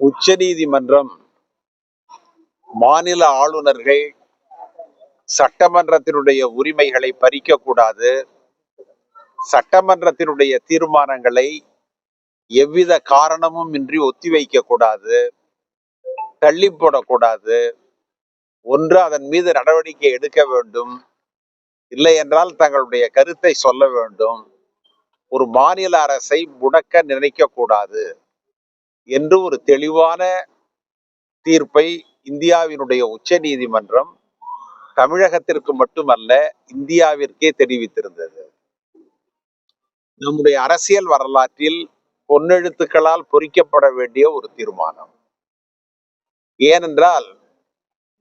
உச்சநீதிமன்றம் மாநில ஆளுநர்கள் சட்டமன்றத்தினுடைய உரிமைகளை பறிக்கக்கூடாது. சட்டமன்றத்தினுடைய தீர்மானங்களை எவ்வித காரணமும் இன்றி ஒத்திவைக்க கூடாது தள்ளி போடக்கூடாது. ஒன்று அதன் மீது நடவடிக்கை எடுக்க வேண்டும். இல்லை என்றால் தங்களுடைய கருத்தை சொல்ல வேண்டும். ஒரு மாநில அரசை முடக்க நினைக்க கூடாது என்று ஒரு தெளிவான தீர்ப்பை இந்தியாவினுடைய உச்ச நீதிமன்றம் தமிழகத்திற்கு மட்டுமல்ல இந்தியாவிற்கே தெரிவித்திருந்தது. நம்முடைய அரசியல் வரலாற்றில் பொன்னெழுத்துக்களால் பொறிக்கப்பட வேண்டிய ஒரு தீர்மானம். ஏனென்றால்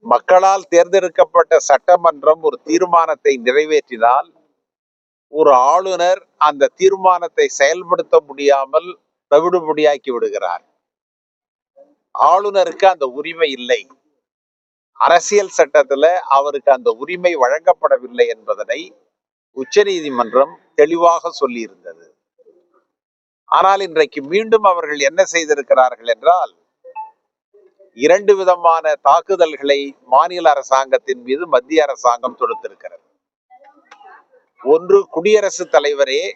மக்களால் தேர்ந்தெடுக்கப்பட்ட சட்டமன்றம் ஒரு தீர்மானத்தை நிறைவேற்றினால் ஒரு ஆளுநர் அந்த தீர்மானத்தை செயல்படுத்த முடியாமல் தவிடுபடியாக்கி விடுகிறார். ஆளுநருக்கு அந்த உரிமை இல்லை. அரசியல் சட்டத்துல அவருக்கு அந்த உரிமை வழங்கப்படவில்லை என்பதனை உச்சநீதிமன்றம் தெளிவாக சொல்லியிருந்தது. ஆனால் இன்றைக்கு மீண்டும் அவர்கள் என்ன செய்திருக்கிறார்கள் என்றால் இரண்டு விதமான தாக்குதல்களை மாநில அரசாங்கத்தின் மீது மத்திய அரசாங்கம் தொடுத்திருக்கிறது. ஒன்று குடியரசுத் தலைவரே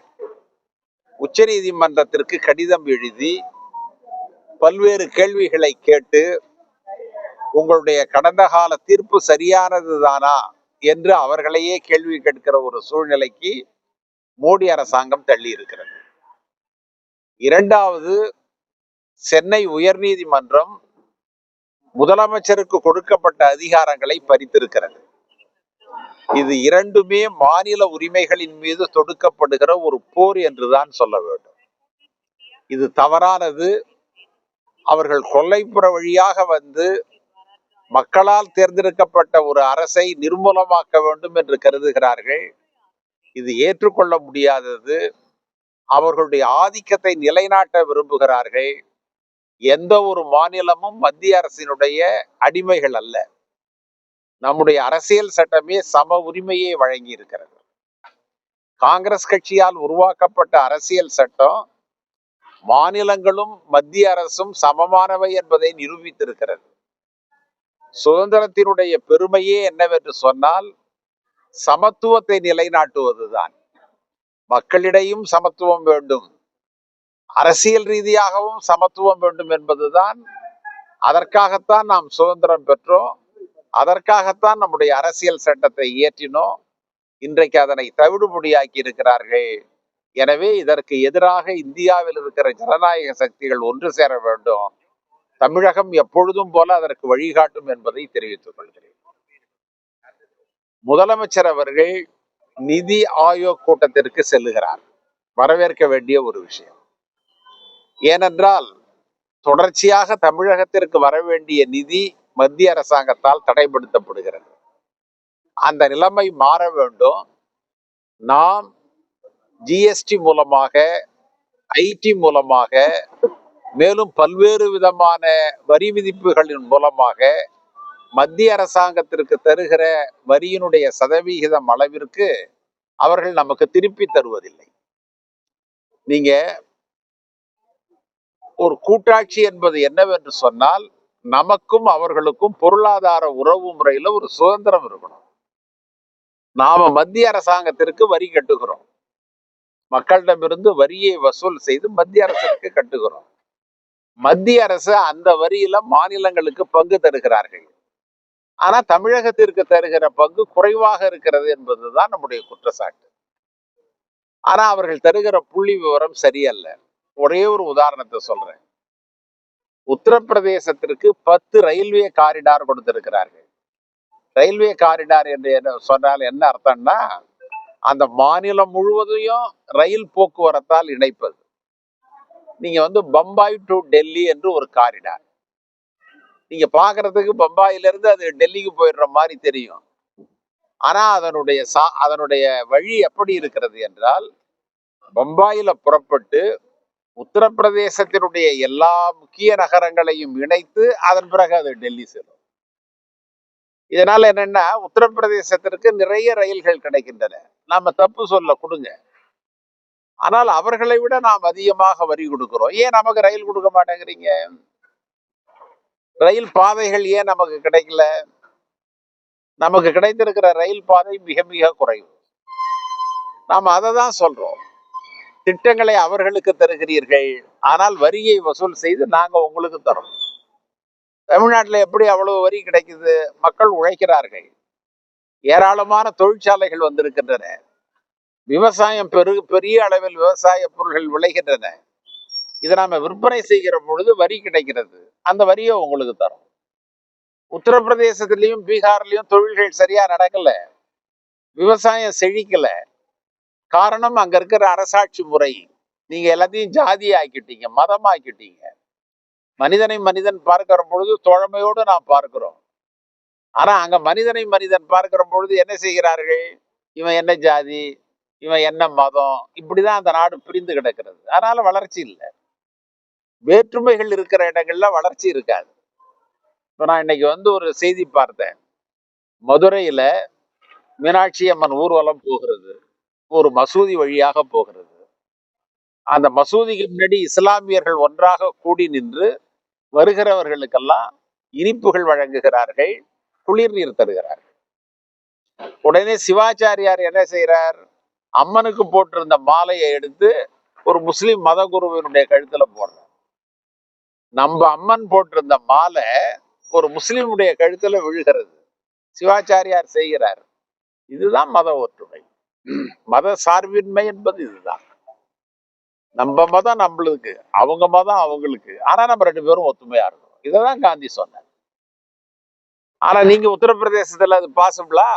உச்சநீதிமன்றத்திற்கு கடிதம் எழுதி பல்வேறு கேள்விகளை கேட்டு உங்களுடைய கடந்த கால தீர்ப்பு சரியானது தானா என்று அவர்களையே கேள்வி கேட்கிற ஒரு சூழ்நிலைக்கு மோடி அரசாங்கம் தள்ளி இருக்கிறது. இரண்டாவது சென்னை உயர்நீதிமன்றம் முதலமைச்சருக்கு கொடுக்கப்பட்ட அதிகாரங்களை பறித்திருக்கிறது. இது இரண்டுமே மாநில உரிமைகளின் மீது தொடுக்கப்படுகிற ஒரு போர் என்றுதான் சொல்ல வேண்டும். இது தவறானது அவர்கள் கொல்லைப்புற வழியாக வந்து மக்களால் தேர்ந்தெடுக்கப்பட்ட ஒரு அரசை நிர்மூலமாக்க வேண்டும் என்று கருதுகிறார்கள். இது ஏற்றுக்கொள்ள முடியாதது. அவர்களுடைய ஆதிக்கத்தை நிலைநாட்ட விரும்புகிறார்கள். எந்த ஒரு மாநிலமும் மத்திய அரசினுடைய அடிமைகள் அல்ல. நம்முடைய அரசியல் சட்டமே சம உரிமையை வழங்கி இருக்கிறது காங்கிரஸ் கட்சியால் உருவாக்கப்பட்ட அரசியல் சட்டம் மாநிலங்களும் மத்திய அரசும் சமமானவை என்பதை நிரூபித்திருக்கிறது. சுதந்திரத்தினுடைய பெருமையே என்னவென்று சொன்னால் சமத்துவத்தை நிலைநாட்டுவதுதான். மக்களிடையும் சமத்துவம் வேண்டும். அரசியல் ரீதியாகவும் சமத்துவம் வேண்டும் என்பதுதான். அதற்காகத்தான் நாம் சுதந்திரம் பெற்றோம். அதற்காகத்தான் நம்முடைய அரசியல் சட்டத்தை இயற்றினோம். இன்றைக்கு அதனை தவிடுபடியாக்கி இருக்கிறார்கள். எனவே இதற்கு எதிராக இந்தியாவில் இருக்கிற ஜனநாயக சக்திகள் ஒன்று சேர வேண்டும். தமிழகம் எப்பொழுதும் போல அதற்கு வழிகாட்டும் என்பதை தெரிவித்துக் கொள்கிறேன். முதலமைச்சர் அவர்கள் நிதி ஆயோக் கூட்டத்திற்கு செல்லுகிறார். வரவேற்க வேண்டிய ஒரு விஷயம். ஏனென்றால் தொடர்ச்சியாக தமிழகத்திற்கு வர வேண்டிய நிதி மத்திய அரசாங்கத்தால் தடைப்படுத்தப்படுகிறது. அந்த நிலைமை மாற வேண்டும். நாம் ஜிஎஸ்டி மூலமாக ஐடி மூலமாக மேலும் பல்வேறு விதமான வரி விதிப்புகளின் மூலமாக மத்திய அரசாங்கத்திற்கு தருகிற வரியினுடைய சதவிகிதம் அளவிற்கு அவர்கள் நமக்கு திருப்பி தருவதில்லை. நீங்க ஒரு கூட்டாட்சி என்பது என்னவென்று சொன்னால் நமக்கும் அவர்களுக்கும் பொருளாதார உறவு முறையில ஒரு சுதந்திரம் இருக்கணும். நாம மத்திய அரசாங்கத்திற்கு வரி கட்டுகிறோம். மக்களிடமிருந்து வரியை வசூல் செய்து மத்திய அரசுக்கு கட்டுகிறோம். மத்திய அரசு அந்த வரியில மாநிலங்களுக்கு பங்கு தருகிறார்கள். ஆனா தமிழகத்திற்கு தருகிற பங்கு குறைவாக இருக்கிறது என்பதுதான் நம்முடைய குற்றச்சாட்டு. ஆனா அவர்கள் தருகிற புள்ளி விவரம் சரியல்ல. ஒரே ஒரு உதாரணத்தை சொல்றேன். உத்தரப்பிரதேசத்திற்கு பத்து ரயில்வே காரிடார் கொடுத்திருக்கிறார்கள். ரயில்வே காரிடார் என்று என்ன சொன்னால் என்ன அர்த்தம்னா அந்த மாநிலம் முழுவதையும் ரயில் போக்குவரத்தால் இணைப்பது. நீங்க வந்து பம்பாய் டு டெல்லி என்று ஒரு காரிடார். நீங்க பாக்குறதுக்கு பம்பாயிலிருந்து அது டெல்லிக்கு போயிடுற மாதிரி தெரியும். ஆனா அதனுடைய சா அதனுடைய வழி எப்படி இருக்கிறது என்றால் பம்பாயில புறப்பட்டு உத்தரப்பிரதேசத்தினுடைய எல்லா முக்கிய நகரங்களையும் இணைத்து அதன் பிறகு அது டெல்லி செல்லும். இதனால என்னன்னா உத்தரப்பிரதேசத்திற்கு நிறைய ரயில்கள் கிடைக்கின்றன. நாம தப்பு சொல்ல கொடுங்க. ஆனால் அவர்களை விட நாம் அதிகமாக வரி கொடுக்கிறோம். ஏன் நமக்கு ரயில் கொடுக்க மாட்டேங்கிறீங்க? ரயில் பாதைகள் ஏன் நமக்கு கிடைக்கல? நமக்கு கிடைத்திருக்கிற ரயில் பாதை மிக மிக குறைவு. நாம் அதை தான் சொல்றோம். திட்டங்களை அவர்களுக்கு தருகிறீர்கள். ஆனால் வரியை வசூல் செய்து நாங்க உங்களுக்கு தரோம் தமிழ்நாட்டில் எப்படி அவ்வளவு வரி கிடைக்குது? மக்கள் உழைக்கிறார்கள். ஏராளமான தொழிற்சாலைகள் வந்திருக்கின்றன. விவசாயம் பெரு பெரிய அளவில் விவசாய பொருட்கள் விளைகின்றன. இதை நாம விற்பனை செய்கிற பொழுது வரி கிடைக்கிறது. அந்த வரியை உங்களுக்கு தரும். உத்தரப்பிரதேசத்திலையும் பீகார்லயும் தொழில்கள் சரியா நடக்கல. விவசாயம் செழிக்கல. காரணம் அங்க இருக்கிற அரசாட்சி முறை. நீங்க எல்லாத்தையும் ஜாதி ஆக்கிட்டீங்க மதம் ஆக்கிட்டீங்க மனிதனை மனிதன் பார்க்கிற பொழுது தோழமையோடு நாம் பார்க்கிறோம். ஆனா அங்க மனிதனை மனிதன் பார்க்கிற பொழுது என்ன செய்கிறார்கள்? இவன் என்ன ஜாதி? இவன் என்ன மதம்? இப்படிதான் அந்த நாடு பிரிந்து கிடக்கிறது. அதனால வளர்ச்சி இல்லை. வேற்றுமைகள் இருக்கிற இடங்கள்ல வளர்ச்சி இருக்காது. இப்போ நான் இன்னைக்கு வந்து ஒரு செய்தி பார்த்தேன். மதுரையில மீனாட்சி அம்மன் ஊர்வலம் போகிறது. ஒரு மசூதி வழியாக போகிறது. அந்த மசூதிக்கு முன்னாடி இஸ்லாமியர்கள் ஒன்றாக கூடி நின்று வருகிறவர்களுக்கெல்லாம் இனிப்புகள் வழங்குகிறார்கள். குளிர் நீர் தருகிறார். உடனே சிவாச்சாரியார் என்ன செய்கிறார்? அம்மனுக்கு போட்டிருந்த மாலையை எடுத்து ஒரு முஸ்லீம் மத குருவினுடைய கழுத்துல போடுறார். நம்ம அம்மன் போட்டிருந்த மாலை ஒரு முஸ்லீமுடைய கழுத்துல விழுகிறது. சிவாச்சாரியார் செய்கிறார். இதுதான் மத ஒற்றுமை. மத சார்பின்மை என்பது இதுதான். நம்ம மதம் நம்மளுக்கு அவங்க மதம் அவங்களுக்கு. ஆனா நம்ம ரெண்டு பேரும் ஒத்துமையா இருக்கணும். இததான் காந்தி சொன்னார். ஆனா நீங்க உத்தரப்பிரதேசத்துல அது பாசிபிளா?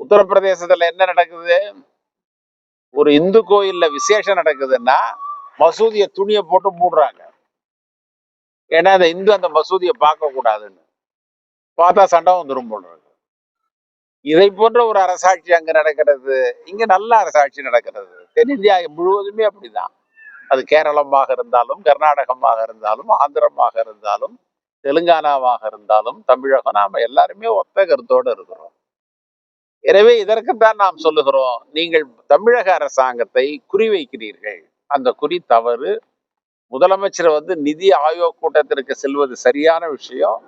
உத்தரப்பிரதேசத்துல என்ன நடக்குது? ஒரு இந்து கோயில்ல விசேஷம் நடக்குதுன்னா மசூதியை துணியை போட்டு மூடுறாங்க. ஏன்னா அந்த இந்து அந்த மசூதியை பார்க்க கூடாதுன்னு. பார்த்தா சண்டை வந்துடும் போடுறாங்க இதை போன்ற ஒரு அரசாட்சி அங்க நடக்கிறது இங்க நல்ல அரசாட்சி நடக்கிறது. தென்னிந்தியா முழுவதுமே அப்படிதான். அது கேரளமாக இருந்தாலும் கர்நாடகமாக இருந்தாலும் ஆந்திரமாக இருந்தாலும் தெலுங்கானாவாக இருந்தாலும் தமிழகம் நாம எல்லாருமே ஒத்த கருத்தோடு இருக்கிறோம். எனவே இதற்குத்தான் நாம் சொல்லுகிறோம் நீங்கள் தமிழக அரசாங்கத்தை குறிவைக்கிறீர்கள். அந்த குறி தவறு முதலமைச்சர் வந்து நிதி ஆயோக் கூட்டத்திற்கு செல்வது சரியான விஷயம்.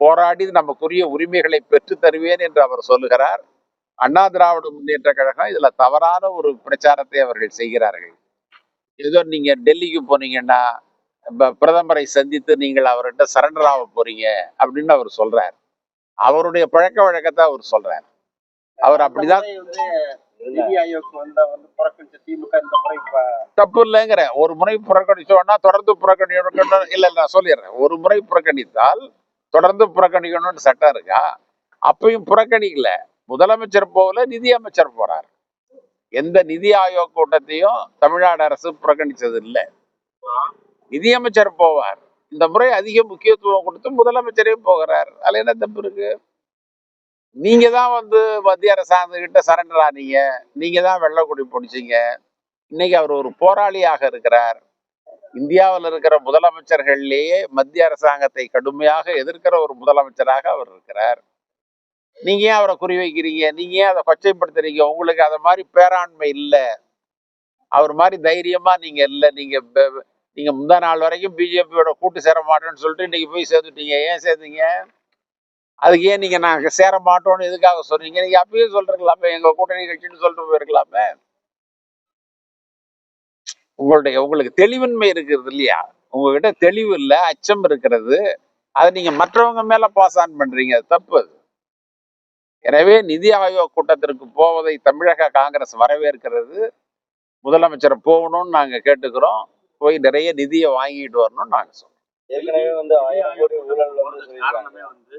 போராடி நமக்குரிய உரிமைகளை பெற்று தருவேன் என்று அவர் சொல்லுகிறார். அண்ணா திராவிட முன்னேற்ற கழகம் இதுல தவறான ஒரு பிரச்சாரத்தை அவர்கள் செய்கிறார்கள். ஏதோ நீங்க டெல்லிக்கு போனீங்கன்னா பிரதமரை சந்தித்து நீங்கள் அவர்கிட்ட சரண்டர் ஆக போறீங்க அப்படின்னு அவர் சொல்றார். அவருடைய பழக்க வழக்கத்தை அவர் சொல்றார். அவர் அப்படிதான் தப்பு இல்லைங்கிற. ஒரு முறை புறக்கணிச்சோம்னா தொடர்ந்து புறக்கணிக்கணும் இல்ல இல்ல நான் சொல்லிடுறேன். ஒரு முறை புறக்கணித்தால் தொடர்ந்து புறக்கணிக்கணும்னு சட்டம் இருக்கா? அப்பயும் புறக்கணிக்கல. முதலமைச்சர் போகல நிதி அமைச்சர் போறார். எந்த நிதி ஆயோக் கூட்டத்தையும் தமிழ்நாடு அரசு புறக்கணிச்சது இல்லை நிதியமைச்சர் போவார். இந்த முறை அதிக முக்கியத்துவம் கொடுத்து முதலமைச்சரே போகிறார். அதில் என்ன தப்பு இருக்கு? நீங்க தான் வந்து மத்திய அரசாங்கத்துக்கிட்ட சரண்டர் ஆனீங்க. நீங்க தான் வெள்ளக்குடி பிடிச்சிங்க. இன்னைக்கு அவர் ஒரு போராளியாக இருக்கிறார். இந்தியாவில் இருக்கிற முதலமைச்சர்கள்லேயே மத்திய அரசாங்கத்தை கடுமையாக எதிர்க்கிற ஒரு முதலமைச்சராக அவர் இருக்கிறார். நீங்க ஏன் அவரை குறிவைக்கிறீங்க நீங்க ஏன் அதை கொச்சைப்படுத்துறீங்க? உங்களுக்கு அதை மாதிரி பேராண்மை இல்லை. அவர் மாதிரி தைரியமா நீங்க இல்லை. நீங்க நீங்கள் நீங்க முந்தா நாள் வரைக்கும் பிஜேபியோட கூட்டு சேர மாட்டோம்னு சொல்லிட்டு இன்னைக்கு போய் சேர்த்துட்டீங்க ஏன் சேர்த்தீங்க அதுக்கு ஏன் நீங்க நாங்க சேர மாட்டோம்னு எதுக்காக சொல்றீங்க? நீங்க அப்பயே சொல்றீங்களாமே எங்க கூட்டணி கட்சின்னு சொல்லிட்டு போயிருக்கலாமே. உங்களுடைய உங்களுக்கு தெளிவின்மை இருக்கிறது இல்லையா? உங்ககிட்ட தெளிவு இல்லை அச்சம் இருக்கிறது. அதை நீங்க மற்றவங்க மேல பாஸ் ஆன் பண்றீங்க. அது தப்பு அது. எனவே நிதி ஆயோக் கூட்டத்திற்கு போவதை தமிழக காங்கிரஸ் வரவேற்கிறது. முதலமைச்சர் போகணும்னு நாங்கள் கேட்டுக்கிறோம். போய் நிறைய நிதியை வாங்கிட்டு வரணும்னு நாங்க சொல்றோம் ஏற்கனவே வந்து ஆயிரம் கோடி ஊழல் காரணமே வந்து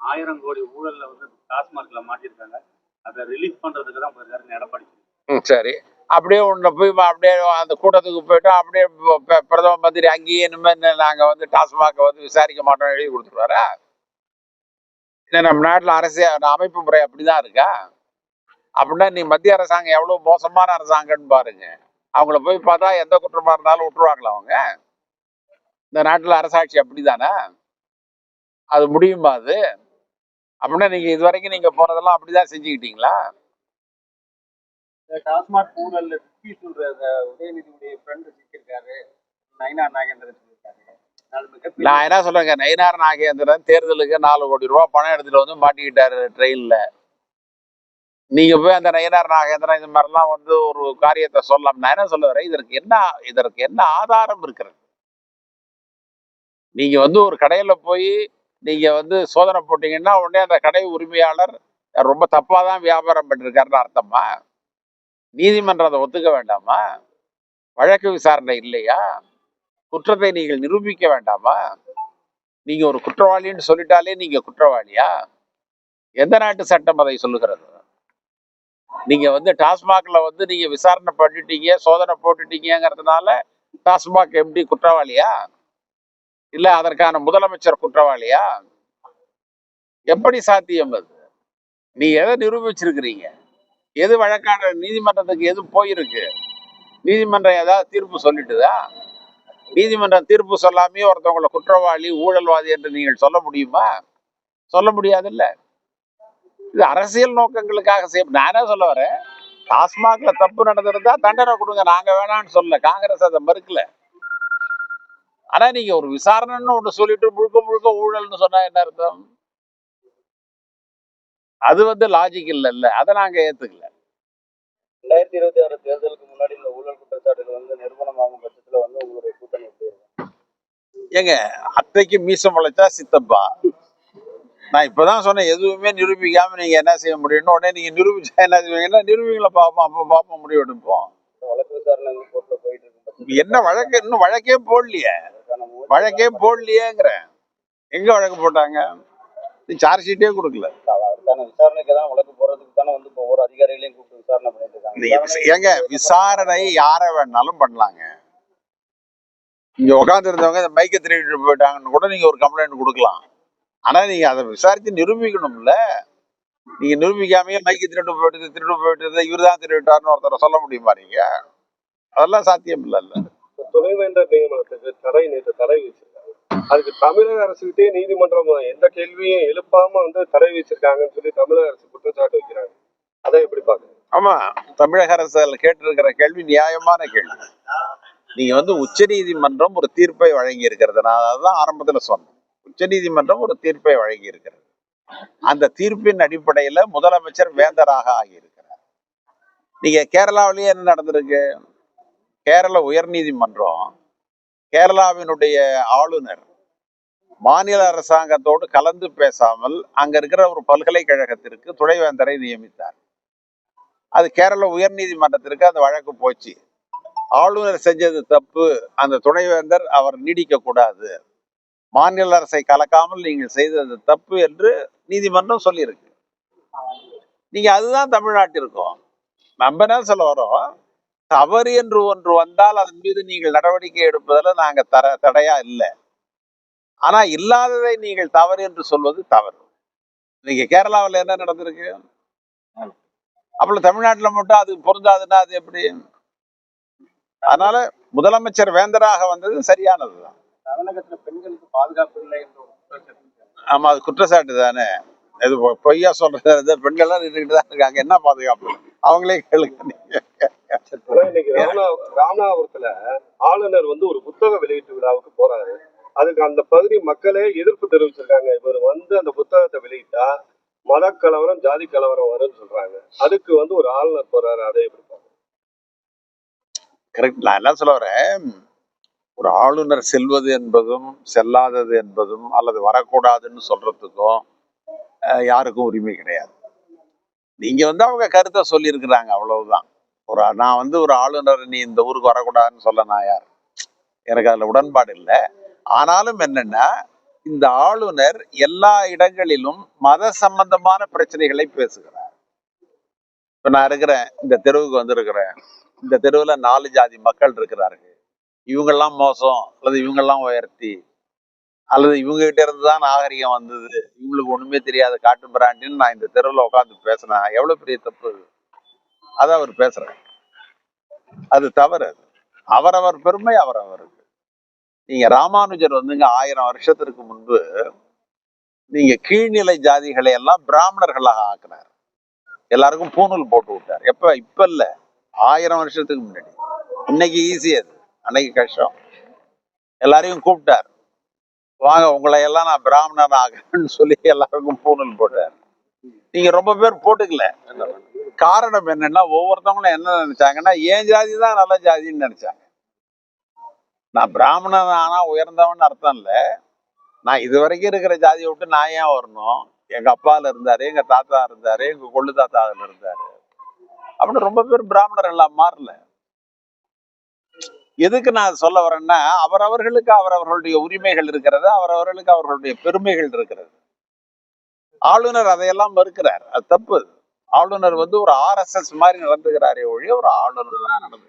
ஆயிரம் கோடி ஊழல்ல வந்து டாஸ்மார்க்ல மாட்டிருக்காங்க அதை ரிலீஸ் பண்றதுக்கு தான் போயிருக்காரு எடப்பாடி ம், சரி. அப்படியே உன்னை போய் அப்படியே அந்த கூட்டத்துக்கு போயிட்டு அப்படியே பிரதம மந்திரி அங்கேயே இனிமேல் நாங்க வந்து டாஸ்மாக வந்து விசாரிக்க மாட்டோம் எழுதி கொடுத்துருவாரா? இல்லை நம்ம நாட்டில் அரசு அமைப்பு முறை அப்படிதான் இருக்கா? அப்படின்னா நீ மத்திய அரசாங்கம் எவ்வளவு மோசமான அரசாங்கம்னு பாருங்க. அவங்கள போய் பார்த்தா எந்த குற்றமா இருந்தாலும் விட்டுருவாங்களா அவங்க? இந்த நாட்டில் அரசாட்சி அப்படிதானே? அது முடியுமா அது? அப்படின்னா நீங்க இது வரைக்கும் நீங்க போனதெல்லாம் அப்படிதான் செஞ்சுக்கிட்டீங்களா? டாஸ்மாக் ஊழல்ல சிக்கி சொல்ற உதயநிதியுடைய ஃப்ரெண்டு சிக்கியிருக்காரு. நயினா நாகேந்திரன் நான் என்ன சொல்றேங்க? நயினார் நாகேந்திரன் தேர்தலுக்கு நாலு கோடி ரூபாய் பணம் எடுத்துட்டு வந்து மாட்டிக்கிட்டாரு ட்ரெயின்ல நீங்க போய் அந்த நயனார் நாகேந்திரன் இந்த மாதிரிலாம் வந்து ஒரு காரியத்தை சொல்லலாம். நான் என்ன சொல்ல வரேன்? இதற்கு என்ன இதற்கு என்ன ஆதாரம் இருக்கிறது? நீங்க வந்து ஒரு கடையில போய் நீங்க வந்து சோதனை போட்டீங்கன்னா உடனே அந்த கடை உரிமையாளர் ரொம்ப தப்பா தான் வியாபாரம் பண்ணிருக்காருன்னு அர்த்தமா? நீதிமன்றம் அதை ஒத்துக்க வேண்டாமா? வழக்கு விசாரணை இல்லையா? குற்றத்தை நீங்கள் நிரூபிக்க வேண்டாமா? நீங்க ஒரு குற்றவாளின்னு சொல்லிட்டாலே நீங்க குற்றவாளியா? எந்த நாட்டு சட்டம் அதை சொல்லுகிறது? நீங்க வந்து டாஸ்மாக்ல வந்து நீங்க விசாரணை பண்ணிட்டீங்க சோதனை போட்டுட்டீங்கிறதுனால டாஸ்மாக் எம்டி குற்றவாளியா? இல்ல அதற்கான முதலமைச்சர் குற்றவாளியா? எப்படி சாத்தியம் அது? நீ எதை நிரூபிச்சிருக்கிறீங்க? எது வழக்கான நீதிமன்றத்துக்கு எது போயிருக்கு? நீதிமன்றம் ஏதாவது தீர்ப்பு சொல்லிட்டுதா? நீதிமன்றம் தீர்ப்பு சொல்லாமே ஒருத்தவங்களை குற்றவாளி ஊழல்வாதி என்று நீங்கள் சொல்ல முடியுமா? சொல்ல முடியாதுல்ல. இது அரசியல் நோக்கங்களுக்காக செய்ய நான் சொல்ல வரேன். டாஸ்மாக்ல தப்பு நடந்திருந்தா தண்டனை கொடுங்க நாங்க வேணாம்னு சொல்லல. காங்கிரஸ் அதை மறுக்கல. ஆனா நீங்க ஒரு விசாரணைன்னு ஒன்று சொல்லிட்டு முழுக்க முழுக்க ஊழல்னு சொன்னா என்ன அர்த்தம்? அது வந்து லாஜிக் இல்லைல்ல. அதை நாங்க ஏத்துக்கல. ரெண்டாயிரத்தி இருபத்தி ஆறு தேர்தலுக்கு முன்னாடி இந்த ஊழல் குற்றச்சாட்டுகள் வந்து நிறுவனமாகும் பட்சத்துல வந்து உங்களுடைய கூட்டணி? ஏங்க அத்தைக்கு மீசம் முளைச்சா சித்தப்பா. நான் இப்போதான் சொன்னேன் எதுவுமே நிரூபிக்காம நீங்க என்ன செய்ய முடியும்னு உடனே நீங்க நிரூபிச்சா என்ன செய்வீங்கன்னா நிரூபிங்களை பார்ப்போம் அப்போ பார்ப்போம் முடிவு எடுப்போம். வழக்கு விசாரணை போயிட்டு என்ன வழக்கு? இன்னும் வழக்கே போடலையே. வழக்கே போடலையேங்கிறேன் எங்க வழக்கு போட்டாங்க? சார்ஜ் ஷீட்டே கொடுக்கல விசாரணைக்கு தான் வழக்கு போறதுக்கு தானே வந்து இப்போ கூப்பிட்டு விசாரணை பண்ணிட்டு இருக்காங்க ஏங்க விசாரணை யாரை வேணாலும் பண்ணலாங்க. இங்க உட்காந்துருந்தவங்க இந்த மைக்கை திருடிட்டு போயிட்டாங்கன்னு கூட நீங்க ஒரு கம்ப்ளைண்ட் கொடுக்கலாம். ஆனா நீங்க அதை விசாரிச்சு நிரூபிக்கணும்ல. நீங்க நிரூபிக்காமயே மைக்கு திருட்டு போயிட்டு திருட்டு போயிட்டு இவர் தான் திருட்டாருன்னு ஒருத்தரை சொல்ல முடியுமா நீங்க? அதெல்லாம் சாத்தியம் இல்லைல்ல துணைவேந்தர் நியமனத்துக்கு தடை நேற்று தடை வச்சிருக்காங்க. அதுக்கு தமிழக அரசுகிட்டே நீதிமன்றம் எந்த கேள்வியும் எழுப்பாம வந்து தடை வச்சிருக்காங்கன்னு சொல்லி தமிழக அரசு குற்றச்சாட்டு வைக்கிறாங்க. அதை எப்படி பாக்குறீங்க ஆமா தமிழக அரசு கேட்டிருக்கிற கேள்வி நியாயமான கேள்வி. நீங்க வந்து உச்சநீதிமன்றம் ஒரு தீர்ப்பை வழங்கி இருக்கிறது நான் அதான் ஆரம்பத்துல சொன்னேன் உச்சநீதிமன்றம் ஒரு தீர்ப்பை வழங்கி இருக்கிறது அந்த தீர்ப்பின் அடிப்படையில முதலமைச்சர் வேந்தராக ஆகியிருக்கிறார். நீங்க கேரளாவிலேயே என்ன நடந்திருக்கு? கேரள உயர்நீதிமன்றம் கேரளாவினுடைய ஆளுநர் மாநில அரசாங்கத்தோடு கலந்து பேசாமல் அங்க இருக்கிற ஒரு பல்கலைக்கழகத்திற்கு துணைவேந்தரை நியமித்தார். அது கேரள உயர்நீதிமன்றத்திற்கு அந்த வழக்கு போச்சு. ஆளுநர் செஞ்சது தப்பு அந்த துணைவேந்தர் அவர் நீடிக்க கூடாது மாநில அரசை கலக்காமல் நீங்கள் செய்தது தப்பு என்று நீதிமன்றம் சொல்லியிருக்கு. நீங்க அதுதான் தமிழ்நாட்டிற்கும். நம்ம என்ன சொல்ல வரோம்? தவறு என்று ஒன்று வந்தால் அதன் மீது நீங்கள் நடவடிக்கை எடுப்பதில் நாங்க தர தடையா இல்லை. ஆனா இல்லாததை நீங்கள் தவறு என்று சொல்வது தவறு. நீங்க கேரளாவில் என்ன நடந்திருக்கு? அப்புறம் தமிழ்நாட்டுல மட்டும் அது பொருந்தாதுன்னா அது எப்படி? அதனால முதலமைச்சர் வேந்தராக வந்தது சரியானதுதான். தமிழகத்துல பெண்களுக்கு பாதுகாப்பு இல்லை என்ற ஒரு குற்றச்சாட்டு ஆமா அது குற்றச்சாட்டு தானே. இது பொய்யா சொல்றது பெண்கள்லாம் நின்றுட்டு தான் இருக்காங்க. என்ன பாதுகாப்பு? அவங்களே கேளுங்க. இன்னைக்கு ராமநா ராமநாதபுரத்துல ஆளுநர் வந்து ஒரு புத்தக வெளியீட்டு விழாவுக்கு போறாரு. அதுக்கு அந்த பகுதி மக்களே எதிர்ப்பு தெரிவிச்சிருக்காங்க. இவர் வந்து அந்த புத்தகத்தை வெளியிட்டா மத கலவரம் ஜாதி கலவரம் வரும்னு சொல்றாங்க. அதுக்கு வந்து ஒரு ஆளுநர் போறாரு. அதை எப்படி? கரெக்ட் நான் என்ன சொல்ல வரேன். ஒரு ஆளுநர் செல்வது என்பதும் செல்லாதது என்பதும் அல்லது வரக்கூடாதுன்னு சொல்றதுக்கும் யாருக்கும் உரிமை கிடையாது. நீங்க வந்து அவங்க கருத்தை சொல்லியிருக்கிறாங்க அவ்வளவுதான். ஒரு நான் வந்து ஒரு ஆளுநர் நீ இந்த ஊருக்கு வரக்கூடாதுன்னு சொல்ல நான் யார்? எனக்கு அதுல உடன்பாடு இல்லை. ஆனாலும் என்னன்னா இந்த ஆளுநர் எல்லா இடங்களிலும் மத சம்பந்தமான பிரச்சனைகளை பேசுகிறார். இப்ப நான் இருக்கிறேன் இந்த தெருவுக்கு வந்திருக்கிறேன். இந்த தெருவுல நாலு ஜாதி மக்கள் இருக்கிறார்கள். இவங்கெல்லாம் மோசம் அல்லது இவங்கெல்லாம் உயர்த்தி அல்லது இவங்ககிட்ட இருந்து தான் நாகரிகம் வந்தது. இவங்களுக்கு ஒண்ணுமே தெரியாது காட்டு பிராண்டின்னு நான் இந்த தெருவில் உட்காந்து பேசினேன் எவ்வளவு பெரிய தப்பு அதை? அவர் பேசுறாரு. அது தவறு அது. அவரவர் பெருமை அவரவருக்கு. நீங்க ராமானுஜர் வந்துங்க ஆயிரம் வருஷத்திற்கு முன்பு நீங்க கீழ்நிலை ஜாதிகளை எல்லாம் பிராமணர்களாக ஆக்கினார். எல்லாருக்கும் பூணூல் போட்டு விட்டார். எப்ப? இப்ப இல்ல. ஆயிரம் வருஷத்துக்கு முன்னாடி. இன்னைக்கு ஈஸி அது. அன்னைக்கு கஷ்டம். எல்லாரையும் கூப்பிட்டார். வாங்க உங்களை எல்லாம் நான் பிராமணன் ஆகிறேன்னு சொல்லி எல்லாருக்கும் பூணல் போட்டார். நீங்க ரொம்ப பேர் போட்டுக்கல. காரணம் என்னன்னா ஒவ்வொருத்தவங்களும் என்ன நினைச்சாங்கன்னா ஏன் ஜாதி தான் நல்ல ஜாதின்னு நினைச்சாங்க. நான் பிராமணன் ஆனா உயர்ந்தவன் அர்த்தம் இல்ல. நான் இது வரைக்கும் இருக்கிற ஜாதியை விட்டு நான் ஏன் வரணும்? எங்க அப்பால இருந்தாரு எங்க தாத்தா இருந்தாரு எங்க கொள்ளு தாத்தா அதுல இருந்தாரு. அப்படின்னு ரொம்ப பேர் பிராமணர் எல்லாம் மாறல. எதுக்கு நான் சொல்ல வரேன்னா அவரவர்களுக்கு அவரவர்களுடைய உரிமைகள் இருக்கிறது அவரவர்களுக்கு அவர்களுடைய பெருமைகள் இருக்கிறது. ஆளுநர் அதையெல்லாம் மறுக்கிறார். அது தப்பு. ஆளுநர் வந்து ஒரு ஆர்எஸ்எஸ் மாதிரி நடந்துகிறாரே ஒழிய ஒரு ஆளுநர் தான் நடந்து